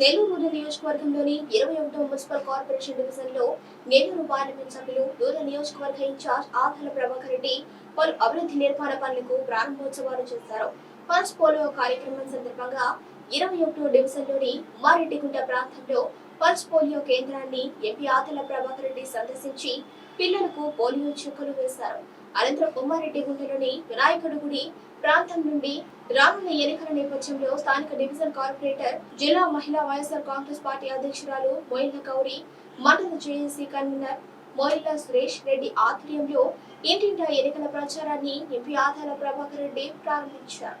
Nellore rural నియోజకవర్గంలోని ఇరవై ఒకటో మున్సిపల్ కార్పొరేషన్ డివిజన్లో నెల్లూరు పార్లమెంట్ సభ్యులు రూరల్ నియోజకవర్గ ఇన్ఛార్జ్ ఆదాల ప్రభాకర్ రెడ్డి పలు అభివృద్ధి నిర్మాణ పనులకు ప్రారంభోత్సవాలు చేశారు. పల్స్ పోలియో కార్యక్రమం సందర్భంగా ఇరవై ఒకటో డివిజన్లోని ఉమ్మారెడ్డిగుంట ప్రాంతంలో పల్స్ పోలియో కేంద్రాన్ని ఎంపీ ఆదాల ప్రభాకర్ రెడ్డి సందర్శించి పిల్లలకు పోలియో చుక్కలు వేశారు. అనంతరం ఉమ్మారెడ్డిగుంటలోని వినాయకుడు గుడి ప్రాంతం నుండి రానున్న ఎన్నికల నేపథ్యంలో స్థానిక డివిజన్ కార్పొరేటర్ జిల్లా మహిళా వైఎస్ఆర్ కాంగ్రెస్ పార్టీ అధ్యక్షురాలు మోయిల గౌరి మండల జేఏసీ కన్వీనర్ మోయిల సురేష్ రెడ్డి ఆధ్వర్యంలో ఇంటింటా ఎన్నికల ప్రచారాన్ని ఎంపీ ఆధార ప్రభాకర్ రెడ్డి ప్రారంభించారు.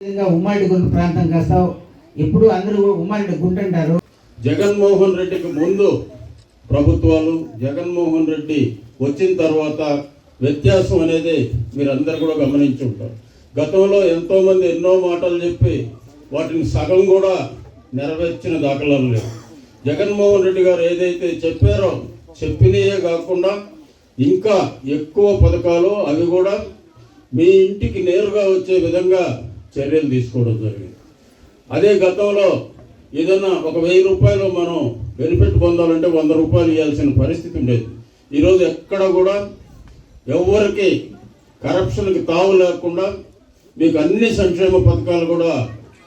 విధంగా ఉమ్మారెడ్డి గుంట ప్రాంతం కాస్త ఎప్పుడు అందరూ ఉమ్మారెడ్డి గుంట అంటారు. జగన్మోహన్ రెడ్డికి ముందు ప్రభుత్వాలు జగన్మోహన్ రెడ్డి వచ్చిన తర్వాత వ్యత్యాసం అనేది మీరందరూ కూడా గమనించి ఉంటారు. గతంలో ఎంతోమంది ఎన్నో మాటలు చెప్పి వాటిని సగం కూడా నెరవేర్చిన దాఖలాలు లేవు. జగన్మోహన్ రెడ్డి గారు ఏదైతే చెప్పారో చెప్పినయే కాకుండా ఇంకా ఎక్కువ పథకాలు అవి కూడా మీ ఇంటికి నేరుగా వచ్చే విధంగా చర్యలు తీసుకోవడం జరిగింది. అదే గతంలో ఏదైనా ఒక వెయ్యి రూపాయలు మనం బెనిఫిట్ పొందాలంటే వంద రూపాయలు ఇవ్వాల్సిన పరిస్థితి ఉండేది. ఈరోజు ఎక్కడ కూడా ఎవరికి కరప్షన్కి తావు లేకుండా మీకు అన్ని సంక్షేమ పథకాలు కూడా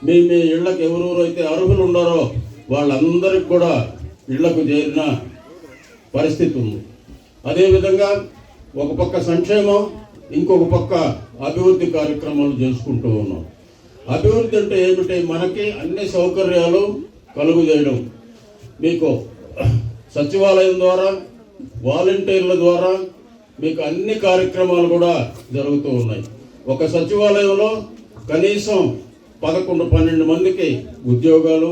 మీ మీ ఇళ్ళకి ఎవరెవరైతే అర్హులు ఉన్నారో వాళ్ళందరికి కూడా ఇళ్ళకు చేరిన పరిస్థితి ఉంది. అదేవిధంగా ఒక పక్క సంక్షేమం ఇంకొక పక్క అభివృద్ధి కార్యక్రమాలు చేసుకుంటూ ఉన్నాం. అభివృద్ధి అంటే ఏమిటి? మనకి అన్ని సౌకర్యాలు కలుగు చేయడం. మీకు సచివాలయం ద్వారా వాలంటీర్ల ద్వారా మీకు అన్ని కార్యక్రమాలు కూడా జరుగుతూ ఉన్నాయి. ఒక సచివాలయంలో కనీసం పదకొండు పన్నెండు మందికి ఉద్యోగాలు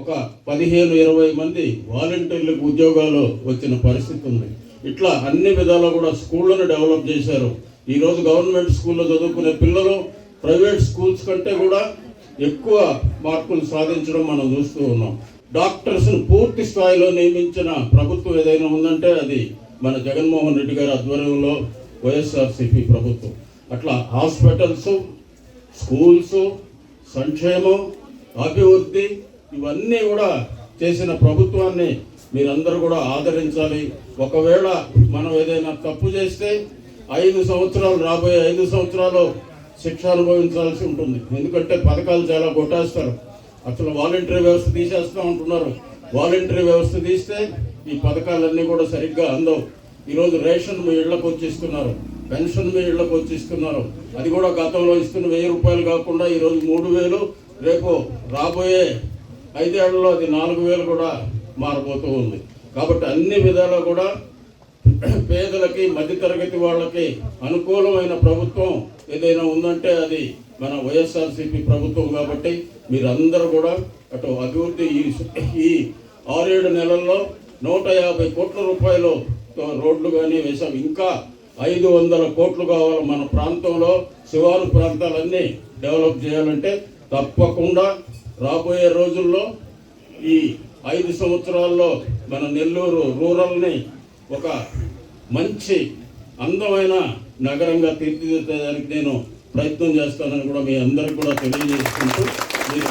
ఒక పదిహేను ఇరవై మంది వాలంటీర్లకు ఉద్యోగాలు వచ్చిన పరిస్థితి ఉంది. ఇట్లా అన్ని విధాలు కూడా స్కూళ్ళను డెవలప్ చేశారు. ఈరోజు గవర్నమెంట్ స్కూల్లో చదువుకునే పిల్లలు ప్రైవేట్ స్కూల్స్ కంటే కూడా ఎక్కువ మార్కులు సాధించడం మనం చూస్తూ ఉన్నాం. డాక్టర్స్ను పూర్తి స్థాయిలో నియమించిన ప్రభుత్వం ఏదైనా ఉందంటే అది మన జగన్మోహన్ రెడ్డి గారి ఆధ్వర్యంలో వైఎస్ఆర్సిపి ప్రభుత్వం. అట్లా హాస్పిటల్స్ స్కూల్స్ సంక్షేమం అభివృద్ధి ఇవన్నీ కూడా చేసిన ప్రభుత్వాన్ని మీరందరూ కూడా ఆదరించాలి. ఒకవేళ మనం ఏదైనా తప్పు చేస్తే ఐదు సంవత్సరాలు రాబోయే ఐదు సంవత్సరాలు శిక్ష అనుభవించాల్సి ఉంటుంది. ఎందుకంటే పథకాలు చాలా కొట్టేస్తారు. అసలు వాలంటరీ వ్యవస్థ తీసేస్తా ఉంటున్నారు. వాలంటరీ వ్యవస్థ తీస్తే ఈ పథకాలన్నీ కూడా సరిగ్గా అందవు. ఈరోజు రేషన్ మీ ఇళ్ళకు వచ్చిస్తున్నారు. పెన్షన్ మీ ఇళ్ళకు వచ్చి ఇస్తున్నారు. అది కూడా గతంలో ఇస్తున్న వెయ్యి రూపాయలు కాకుండా ఈరోజు మూడు వేలు రేపు రాబోయే ఐదేళ్ళలో అది నాలుగు వేలు కూడా మారబోతూ ఉంది. కాబట్టి అన్ని విధాలా కూడా పేదలకి మధ్యతరగతి వాళ్ళకి అనుకూలమైన ప్రభుత్వం ఏదైనా ఉందంటే అది మన వైఎస్ఆర్సీపీ ప్రభుత్వం కాబట్టి మీరందరూ కూడా అటు అభివృద్ధి ఈ ఈ ఆరేడు నెలల్లో నూట యాభై కోట్ల రూపాయలు రోడ్లు కానీ వేసాం ఇంకా ఐదు వందల కోట్లు కావాలి మన ప్రాంతంలో. శివారు ప్రాంతాలన్నీ డెవలప్ చేయాలంటే తప్పకుండా రాబోయే రోజుల్లో ఈ ఐదు సంవత్సరాల్లో మన నెల్లూరు రూరల్ని ఒక మంచి అందమైన నగరంగా తీర్చిదిద్దడానికి నేను ప్రయత్నం చేస్తానని కూడా మీ అందరికి కూడా తెలియజేసుకుంటూ మీరు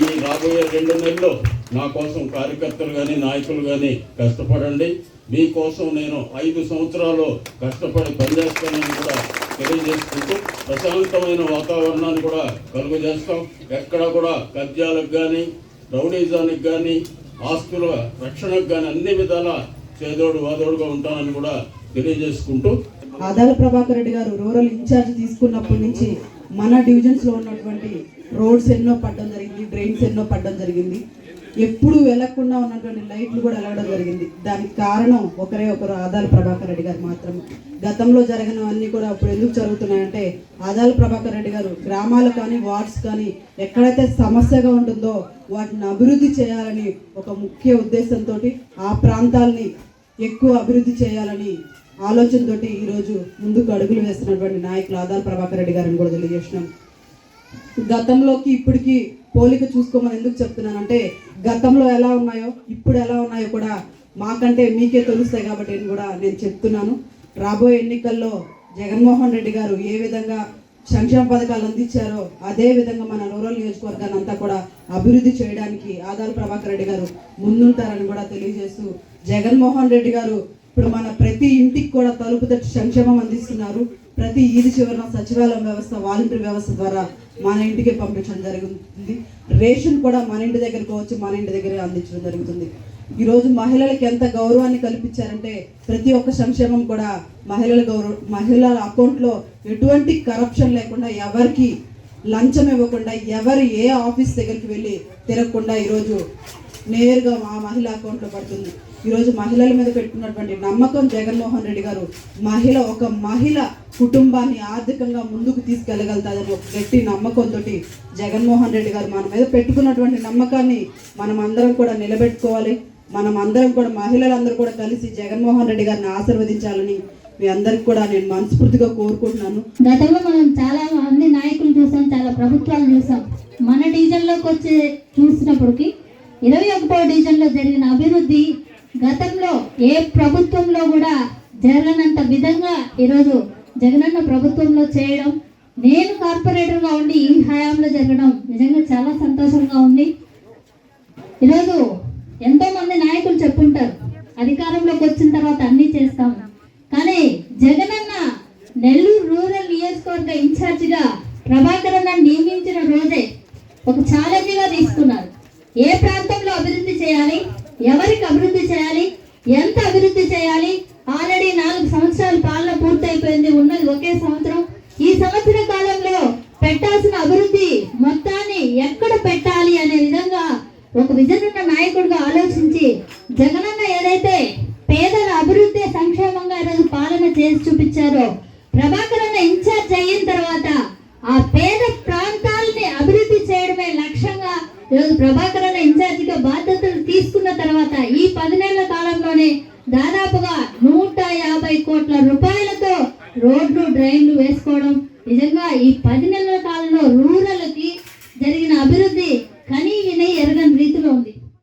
ఈ రాబోయే రెండు నెలలు నా కోసం కార్యకర్తలు కానీ నాయకులు కానీ కష్టపడండి. మీకోసం నేను ఐదు సంవత్సరాలు కష్టపడి పనిచేస్తానని కూడా తెలియజేసుకుంటూ ప్రశాంతమైన వాతావరణాన్ని కూడా కలుగజేస్తాం. ఎక్కడ కూడా కబ్జాలకు కానీ రౌడీజానికి కానీ ఆస్తుల రక్షణకు కానీ అన్ని విధాల చేదోడు వాదోడుగా ఉంటానని కూడా తెలియజేసుకుంటూ ఆదాల ప్రభాకర్ రెడ్డి గారు రూరల్ ఇన్ఛార్జ్ తీసుకున్నప్పటి నుంచి మన డివిజన్స్లో ఉన్నటువంటి రోడ్స్ ఎన్నో పడడం జరిగింది డ్రైన్స్ ఎన్నో పడడం జరిగింది. ఎప్పుడు వెళ్ళకుండా ఉన్నటువంటి లైట్లు కూడా వెళ్ళడం జరిగింది. దానికి కారణం ఒకరే ఒకరు ఆదాల ప్రభాకర్ రెడ్డి గారు మాత్రమే. గతంలో జరిగినవన్నీ కూడా అప్పుడు ఎందుకు జరుగుతున్నాయంటే ఆదాల ప్రభాకర్ రెడ్డి గారు గ్రామాలు కానీ వార్డ్స్ కానీ ఎక్కడైతే సమస్యగా ఉంటుందో వాటిని అభివృద్ధి చేయాలని ఒక ముఖ్య ఉద్దేశంతో ఆ ప్రాంతాల్ని ఎక్కువ అభివృద్ధి చేయాలని ఆలోచనతోటి ఈరోజు ముందుకు అడుగులు వేస్తున్నటువంటి నాయకులు ఆదాల ప్రభాకర్ రెడ్డి గారిని కూడా తెలియజేసినాం గతంలోకి ఇప్పటికి పోలిక చూసుకోమని ఎందుకు చెప్తున్నానంటే గతంలో ఎలా ఉన్నాయో ఇప్పుడు ఎలా ఉన్నాయో కూడా మాకంటే మీకే తెలుస్తాయి కాబట్టి నేను కూడా నేను చెప్తున్నాను. రాబోయే ఎన్నికల్లో జగన్మోహన్ రెడ్డి గారు ఏ విధంగా సంక్షేమ పథకాలు అందించారో అదే విధంగా మన రూరల్ నియోజకవర్గాన్ని అంతా కూడా అభివృద్ధి చేయడానికి ఆదాల ప్రభాకర్ రెడ్డి గారు ముందుంటారని కూడా తెలియజేస్తూ జగన్మోహన్ రెడ్డి గారు ఇప్పుడు మన ప్రతి ఇంటికి కూడా తలుపు తట్టి సంక్షేమం అందిస్తున్నారు. ప్రతి ఈది చివరన సచివాలయం వ్యవస్థ వాలంటీర్ వ్యవస్థ ద్వారా మన ఇంటికి పంపించడం జరుగుతుంది. రేషన్ కూడా మన ఇంటి దగ్గరకు వచ్చి మన ఇంటి దగ్గరే అందించడం జరుగుతుంది. ఈరోజు మహిళలకు ఎంత గౌరవాన్ని కల్పించారంటే ప్రతి ఒక్క సంక్షేమం కూడా మహిళల గౌరవ మహిళల అకౌంట్లో ఎటువంటి కరప్షన్ లేకుండా ఎవరికి లంచం ఇవ్వకుండా ఎవరు ఏ ఆఫీస్ దగ్గరికి వెళ్ళి తిరగకుండా ఈరోజు నేరుగా మా మహిళ అకౌంట్లో పడుతుంది. ఈరోజు మహిళల మీద పెట్టుకున్నటువంటి నమ్మకం జగన్మోహన్ రెడ్డి గారు మహిళ ఒక మహిళ కుటుంబాన్ని ఆర్థికంగా ముందుకు తీసుకెళ్ళగలుగుతుందని ఒక గట్టి నమ్మకంతో జగన్మోహన్ రెడ్డి గారు మన మీద పెట్టుకున్నటువంటి నమ్మకాన్ని మనం అందరం కూడా నిలబెట్టుకోవాలి. మనం అందరం కూడా మహిళలందరూ కూడా కలిసి జగన్మోహన్ రెడ్డి గారిని ఆశీర్వదించాలని మీ అందరికి కూడా నేను మనస్ఫూర్తిగా కోరుకుంటున్నాను. గతంలో మనం చాలా మంది నాయకులు చూసాం చాలా ప్రభుత్వాలు చూసాం. మన డివిజన్లోకి వచ్చి చూసినప్పటికీ ఇరవై ఒకటో డివిజన్లో జరిగిన అభివృద్ధి గతంలో ఏ ప్రభుత్వంలో కూడా జరగనంత విధంగా ఈరోజు జగనన్న ప్రభుత్వంలో చేయడం నేను కార్పొరేటర్గా ఉండి ఈ హయాంలో జరగడం నిజంగా చాలా సంతోషంగా ఉంది. ఈరోజు ఎంతో మంది నాయకులు చెప్పుంటారు అధికారంలోకి వచ్చిన తర్వాత అన్నీ చేస్తాం. కానీ జగనన్న నెల్లూరు రూరల్ నియోజకవర్గ ఇన్ఛార్జిగా ప్రభాకర్ నియమించిన రోజే ఒక ఛాలెంజ్గా తీసుకున్నారు. ఏ ప్రాంతం చేయాలి? ఎవరికి అభివృద్ధి చేయాలి? ఎంత అభివృద్ధి చేయాలి? ఆల్రెడీ నాలుగు సంవత్సరాల పాలన పూర్తయిపోయింది. ఉన్నది ఒకే సంవత్సరం. ఈ సంవత్సర కాలంలో పెట్టాల్సిన అభివృద్ధి మొత్తాన్ని ఎక్కడ పెట్టాలి అనే విధంగా ఒక విజన్ ఉన్న నాయకుడిగా ఆలోచించి జగనన్న ఏదైతే పేదల అభివృద్ధి సంక్షేమంగా ఈరోజు పాలన చేసి చూపించారో ప్రభాకర్ అన్న ఇన్ఛార్జ్ అయిన తర్వాత ఆ పేద ప్రాంతాలని అభివృద్ధి చేయడమే లక్ష్యంగా ఈరోజు ప్రభాకర్ అన్న ఇన్ఛార్జిగా బాధ్యత తీసుకున్న తర్వాత ఈ పదినేళ్ళ కాలంలోనే దాదాపుగా నూట యాభై కోట్ల రూపాయలతో రోడ్లు డ్రైన్లు వేసుకోవడం. నిజంగా ఈ పది